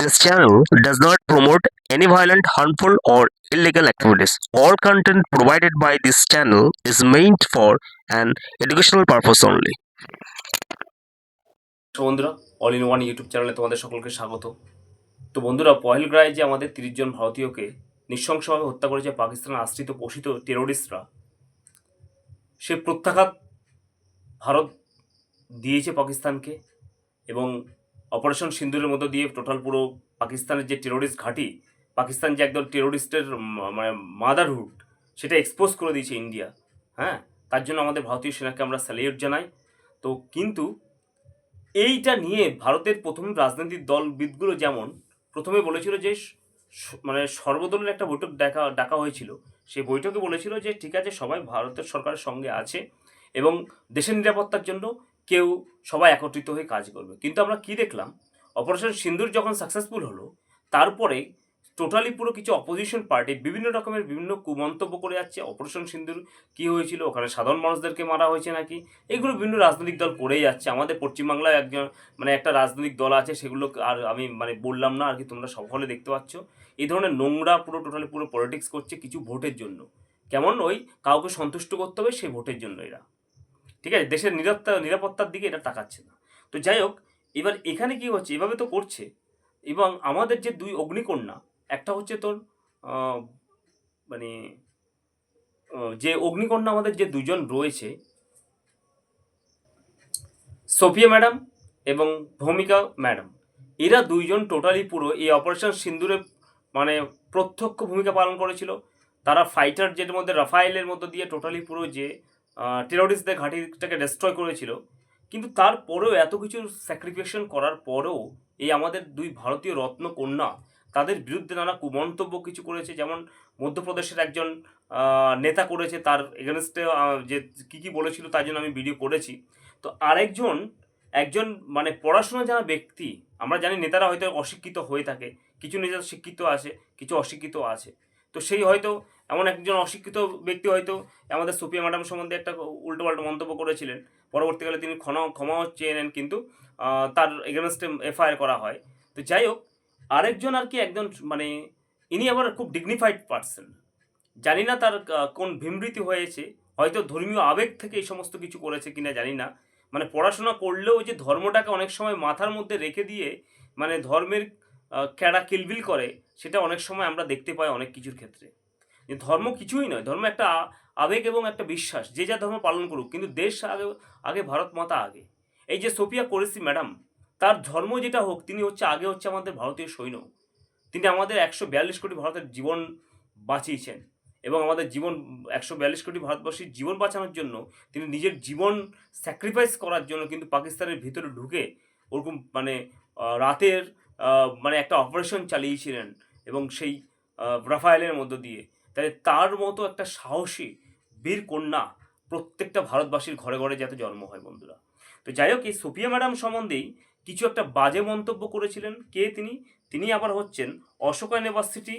This channel does not promote any violent, harmful, or illegal activities. All content provided by this channel is meant for an educational purpose only. বন্ধুরা all in one YouTube চ্যানেলে তোমাদের সকলকে স্বাগত তো বন্ধুরা পহেলগ্রায় যে আমাদের তিরিশ জন ভারতীয়কে নৃশংসভাবে হত্যা করেছে পাকিস্তানের আশ্রিত পোষিত টেরোরিস্টরা সে প্রত্যাঘাত ভারত দিয়েছে পাকিস্তানকে এবং অপারেশন সিন্দুরের মধ্য দিয়ে টোটাল পুরো পাকিস্তানের যে টেরোরিস্ট ঘাঁটি, পাকিস্তান যে একদল টেরোরিস্টের মানে মাদারহুড সেটা এক্সপোজ করে দিয়েছে ইন্ডিয়া হ্যাঁ? তার জন্য আমাদের ভারতীয় সেনাকে আমরা স্যালিউট জানাই। তো কিন্তু এইটা নিয়ে ভারতের প্রথম রাজনৈতিক দলবিদগুলো যেমন, প্রথমে বলেছিল যে মানে সর্বদলের একটা বৈঠক দেখা, ডাকা হয়েছিল। সেই বৈঠকে বলেছিল যে, ঠিক আছে, সবাই ভারতের সরকারের সঙ্গে আছে এবং দেশের নিরাপত্তার জন্য কেউ সবাই একত্রিত হয়ে কাজ করবে। কিন্তু আমরা কি দেখলাম? অপারেশন সিন্দুর যখন সাকসেসফুল হলো, তারপরে টোটালি পুরো কিছু অপোজিশন পার্টি বিভিন্ন রকমের বিভিন্ন কুমন্তব্য করে যাচ্ছে অপারেশন সিন্দুর কি হয়েছিল? ওখানে সাধারণ মানুষদেরকে মারা হয়েছে নাকি? এগুলো বিভিন্ন রাজনৈতিক দল করেই যাচ্ছে। আমাদের পশ্চিমবাংলায় একজন মানে একটা রাজনৈতিক দল আছে সেগুলো আর আমি মানে বললাম না, আর কি তোমরা সকলে দেখতে পাচ্ছ। এই ধরনের নোংরা পুরো টোটালি পুরো পলিটিক্স করছে কিছু ভোটের জন্য। কেমন? ওই কাউকে সন্তুষ্ট করতে হবে, সেই ভোটের জন্য এরা। ঠিক আছে? দেশের নিরাপত্তা, নিরাপত্তার দিকে এটা তাকাচ্ছে না। তো যাই হোক এবার এখানে কি হচ্ছে? এভাবে তো করছে। এবং আমাদের যে দুই অগ্নিকন্যা, একটা হচ্ছে তোর মানে যে অগ্নিকন্যা আমাদের যে দুজন রয়েছে, সোফিয়া ম্যাডাম এবং ভূমিকা ম্যাডাম, এরা দুইজন টোটালি পুরো এই অপারেশন সিন্দুরে মানে প্রত্যক্ষ ভূমিকা পালন করেছিল। তারা ফাইটার জেটের মধ্যে, রাফায়েলের মধ্যে দিয়ে টোটালি পুরো যে টেরোরিস্টদের ঘাঁটিটাকে ডেস্ট্রয় করেছিল। কিন্তু তারপরেও এত কিছু স্যাক্রিফিকেশন করার পরেও এই আমাদের দুই ভারতীয় রত্ন কন্যা তাদের বিরুদ্ধে নানা কুমন্তব্য কিছু করেছে। যেমন মধ্যপ্রদেশের একজন নেতা করেছে তার এগেনস্টে যে কী কী বলেছিল তার জন্য আমি ভিডিও করেছি। তো আরেকজন, একজন মানে পড়াশোনা জানা ব্যক্তি, আমরা জানি নেতারা হয়তো অশিক্ষিত হয়ে থাকে। কিছু নেতা শিক্ষিত আছে, কিছু অশিক্ষিত আছে। তো সেই হয়তো এমন একজন অশিক্ষিত ব্যক্তি হয়তো আমাদের সুপিয়া ম্যাডাম সম্বন্ধে একটা উল্টোপাল্টো মন্তব্য করেছিলেন। পরবর্তীকালে তিনি ক্ষমা ক্ষমাও চেয়ে নেন কিন্তু তার এগেনস্টে এফআইআর করা হয়। তো যাই হোক, আরেকজন আর কি একজন মানে ইনি আবার খুব ডিগনিফাইড পার্সন জানি না তার কোন ভীমৃতি হয়েছে, হয়তো ধর্মীয় আবেগ থেকে এই সমস্ত কিছু করেছে কিনা জানি না। মানে পড়াশোনা করলেও যে ধর্মটাকে অনেক সময় মাথার মধ্যে রেখে দিয়ে মানে ধর্মের ক্যাড়া কিলবিল করে, সেটা অনেক সময় আমরা দেখতে পাই অনেক কিছুর ক্ষেত্রে। যে ধর্ম কিছুই নয়, ধর্ম একটা আবেগ এবং একটা বিশ্বাস, যে যা ধর্ম পালন করুক, কিন্তু দেশ আগে আগে ভারত মাতা আগে। এই যে সোফিয়া করেছি ম্যাডাম, তার ধর্ম যেটা হোক, তিনি হচ্ছে, আগে হচ্ছে আমাদের ভারতীয় সৈন্য তিনি আমাদের একশো বিয়াল্লিশ কোটি ভারতের জীবন বাঁচিয়েছেন এবং আমাদের জীবন, একশো বিয়াল্লিশ কোটি ভারতবাসীর জীবন বাঁচানোর জন্য তিনি নিজের জীবন স্যাক্রিফাইস করার জন্য কিন্তু পাকিস্তানের ভিতরে ঢুকে ওরকম মানে রাতের মানে একটা অপারেশন চালিয়েছিলেন এবং সেই রাফায়েলের মধ্য দিয়ে। তাই তার মতো একটা সাহসী বীর কন্যা প্রত্যেকটা ভারতবাসীর ঘরে ঘরে যাতে জন্ম হয়, বন্ধুরা। তো যাই হোক, এই সোফিয়া ম্যাডাম সম্বন্ধেই কিছু একটা বাজে মন্তব্য করেছিলেন। কে তিনি? তিনি আবার হচ্ছেন অশোকা ইউনিভার্সিটি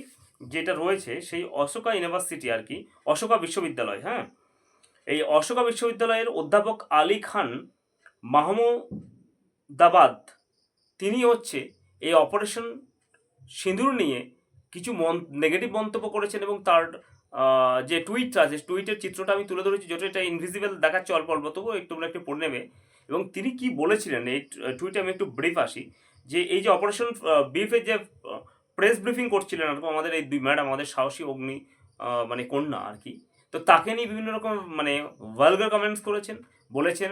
যেটা রয়েছে, সেই অশোকা ইউনিভার্সিটি আর কি, অশোকা বিশ্ববিদ্যালয় হ্যাঁ? এই অশোকা বিশ্ববিদ্যালয়ের অধ্যাপক আলী খান মাহমুদাবাদ, তিনি হচ্ছে এই অপারেশন সিঁদুর নিয়ে কিছু মন নেগেটিভ মন্তব্য করেছেন এবং তার যে টুইট আছে টুইটের চিত্রটা আমি তুলে ধরেছি যত এটা ইনভিজিবল দেখাচ্ছে অল্প অল্প, তবুও একটু তোমরা একটু পড়ে নেবে। এবং তিনি কি বলেছিলেন, এই টুইটে আমি একটু ব্রিফ আসি, যে এই যে অপারেশন বিফের যে প্রেস ব্রিফিং করছিলেন, আর আমাদের এই দুই ম্যাডাম আমাদের সাহসী অগ্নি মানে কন্যা আর কি, তো তাকে নিয়ে বিভিন্ন রকম মানে ভালগার কমেন্টস করেছেন বলেছেন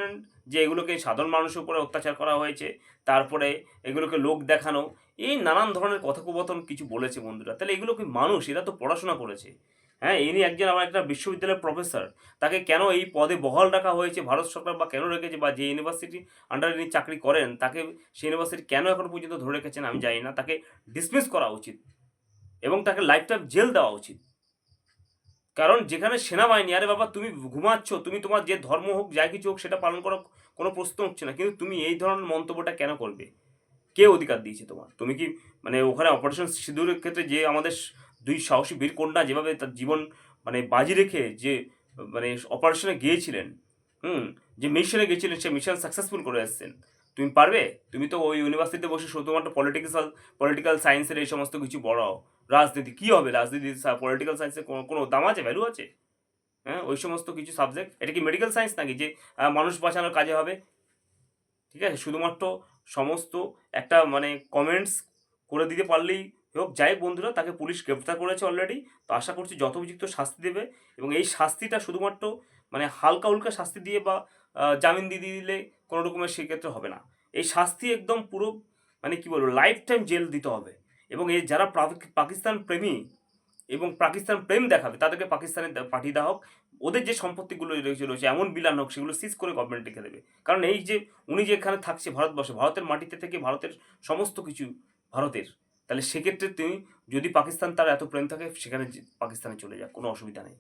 যে এগুলোকে সাধারণ মানুষের উপরে অত্যাচার করা হয়েছে, তারপরে এগুলোকে লোক দেখানো, এই নানান ধরনের কথোপকথন কিছু বলেছে বন্ধুরা। তাহলে এগুলো কি মানুষ? এরা তো পড়াশোনা করেছে। হ্যাঁ ইনি একজন আমার একটা বিশ্ববিদ্যালয়ের প্রফেসর তাকে কেন এই পদে বহাল রাখা হয়েছে? ভারত সরকার বা কেন রেখেছে? বা যে ইউনিভার্সিটি আন্ডারে ইনি চাকরি করেন, তাকে সেই ইউনিভার্সিটি কেন এখনও পর্যন্ত ধরে রেখেছেন আমি জানি না। তাকে ডিসমিস করা উচিত এবং তাকে লাইফ টাইম জেল দেওয়া উচিত। কারণ যেখানে সেনাবাহিনী, আরে বাবা তুমি ঘুমাচ্ছ, তুমি তোমার যে ধর্ম হোক, যা কিছু হোক, সেটা পালন করার কোনো প্রশ্ন হচ্ছে না। কিন্তু তুমি এই ধরনের মন্তব্যটা কেন করবে? কে অধিকার দিয়েছে তোমার? তুমি কি মানে ওখানে অপারেশন সিঁদুরের ক্ষেত্রে যে আমাদের দুই সাহসী বীর কন্যা যেভাবে তার জীবন মানে বাজি রেখে যে মানে অপারেশনে গিয়েছিলেন, হুম, যে মিশনে গিয়েছিলেন, সে মিশন সাকসেসফুল করে এসেছেন। তুমি পারবে? তুমি তো ওই ইউনিভার্সিটিতে বসে শুধুমাত্র পলিটিক্যাল পলিটিক্যাল সায়েন্সের এই সমস্ত কিছু পড়াও। রাজনীতি, কী হবে রাজনীতি? পলিটিক্যাল সায়েন্সের কোনো কোনো দাম আছে? ভ্যালু আছে? হ্যাঁ ওই সমস্ত কিছু সাবজেক্ট এটা কি মেডিকেল সায়েন্স নাকি? যে মানুষ বাঁচানোর কাজে হবে? ঠিক আছে? শুধুমাত্র সমস্ত একটা মানে কমেন্টস করে দিতে পারলেই হোক, যাই বন্ধুরা, তাকে পুলিশ গ্রেপ্তার করেছে অলরেডি তো আশা করছি যথোপযুক্ত শাস্তি দেবে এবং এই শাস্তিটা শুধুমাত্র মানে হালকা উল্কা শাস্তি দিয়ে বা জামিন দিয়ে দিলে কোনো রকমের সেক্ষেত্রে হবে না। এই শাস্তি একদম পুরো মানে কি বলব লাইফ টাইম জেল দিতে হবে। এবং এই যারা পাকিস্তান প্রেমী এবং পাকিস্তান প্রেম দেখাবে, তাদেরকে পাকিস্তানে পাঠিয়ে দেওয়া হোক। ওদের যে সম্পত্তিগুলো রয়েছে রয়েছে, এমন বিলান হোক, সেগুলো সিজ করে গভর্নমেন্ট রেখে দেবে। কারণ এই যে উনি যে এখানে থাকছে ভারতবর্ষে, ভারতের মাটিতে থেকে ভারতের সমস্ত কিছু ভারতের, তাহলে সেক্ষেত্রে তুমি যদি পাকিস্তান তার এত প্রেম থাকে, সেখানে পাকিস্তানে চলে যাক, কোনো অসুবিধা নেই।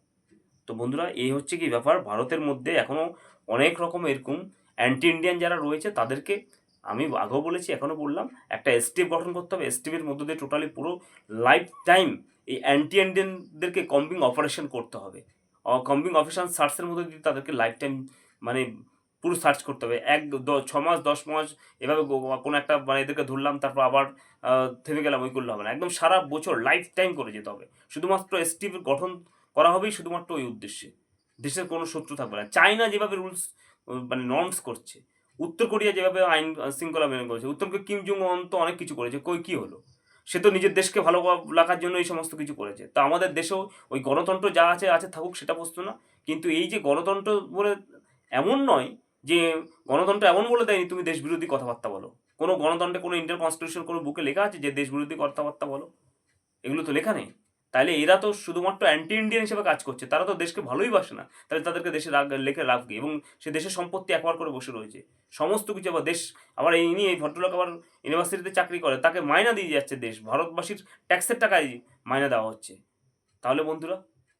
তো বন্ধুরা, এই হচ্ছে কি ব্যাপার, ভারতের মধ্যে এখনও অনেক রকম এরকম অ্যান্টি ইন্ডিয়ান যারা রয়েছে, তাদেরকে আমি আগেও বলেছি, এখনও বললাম, একটা এসটিএফ গঠন করতে হবে। এসটিএফের মধ্য দিয়ে টোটালি পুরো লাইফ টাইম এই অ্যান্টি ইন্ডিয়ানদেরকে কম্বিং অপারেশন করতে হবে। কম্বিং অপারেশন সার্চের মধ্যে দিয়ে তাদেরকে লাইফ টাইম মানে পুরো সার্চ করতে হবে। এক ছ মাস, দশ মাস, এভাবে কোনো একটা মানে এদেরকে ধরলাম, তারপর আবার থেমে গেলাম, ওই করলে হবে না। একদম সারা বছর লাইফ টাইম করে যেতে হবে। শুধুমাত্র এসটিএফ গঠন করা হবেই শুধুমাত্র ওই উদ্দেশ্যে। দেশের কোনো শত্রু থাকবে না। চায়না যেভাবে রুলস মানে নর্মস করছে। উত্তর কোরিয়া যেভাবে আইন শৃঙ্খলা মেনে করেছে উত্তর কিম জং অন তো অনেক কিছু করেছে, কই কী হলো? সে তো নিজের দেশকে ভালো রাখার জন্য এই সমস্ত কিছু করেছে। তা আমাদের দেশেও ওই গণতন্ত্র যা আছে আছে থাকুক, সেটা বস্তু না। কিন্তু এই যে গণতন্ত্র বলে এমন নয় যে গণতন্ত্র এমন বলে দেয়নি, তুমি দেশ বিরোধী কথাবার্তা বলো। কোনো গণতন্ত্রে কোনো ইন্ডিয়ান কনস্টিটিউশন কোনো বুকে লেখা আছে যে দেশ বিরোধী কথাবার্তা বলো? এগুলো তো লেখা নেই। তাহলে এরা তো শুধুমাত্র অ্যান্টি ইন্ডিয়ান হিসেবে কাজ করছে, তারা তো দেশকে ভালোই বাসে না। তাহলে তাদেরকে দেশে রাগ, লেখে লাভ এবং সে দেশের সম্পত্তি একবার করে বসে রয়েছে। সমস্ত কিছু আবার দেশ, আবার এই নিয়ে এই ভদ্রলোক আবার ইউনিভার্সিটিতে চাকরি করে, তাকে মাইনা দিয়ে যাচ্ছে দেশ। ভারতবাসীর ট্যাক্সের টাকায় মাইনা দেওয়া হচ্ছে। তাহলে বন্ধুরা,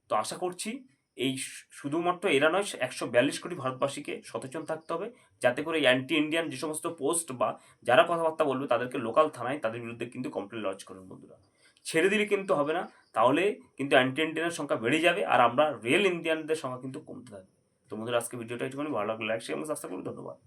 তো আশা করছি এই শুধুমাত্র এরা নয়, একশো বিয়াল্লিশ কোটি ভারতবাসীকে সচেতন থাকতে হবে, যাতে করে অ্যান্টি ইন্ডিয়ান যে সমস্ত পোস্ট বা যারা কথাবার্তা বলবে, তাদেরকে লোকাল থানায় তাদের বিরুদ্ধে কিন্তু কমপ্লেন লজ করুন বন্ধুরা। ছেড়ে দিলে কিন্তু হবে না। তাহলে কিন্তু অ্যান্টি ইন্ডিয়ানের সংখ্যা বেড়ে যাবে আর আমরা রিয়েল ইন্ডিয়ানদের সংখ্যা কিন্তু কমতে থাকবে। তো আজকে ভিডিওটা একটুখানি ভালো লাগল লাইক শেয়ার এবং সাবস্ক্রাইব করুন। ধন্যবাদ।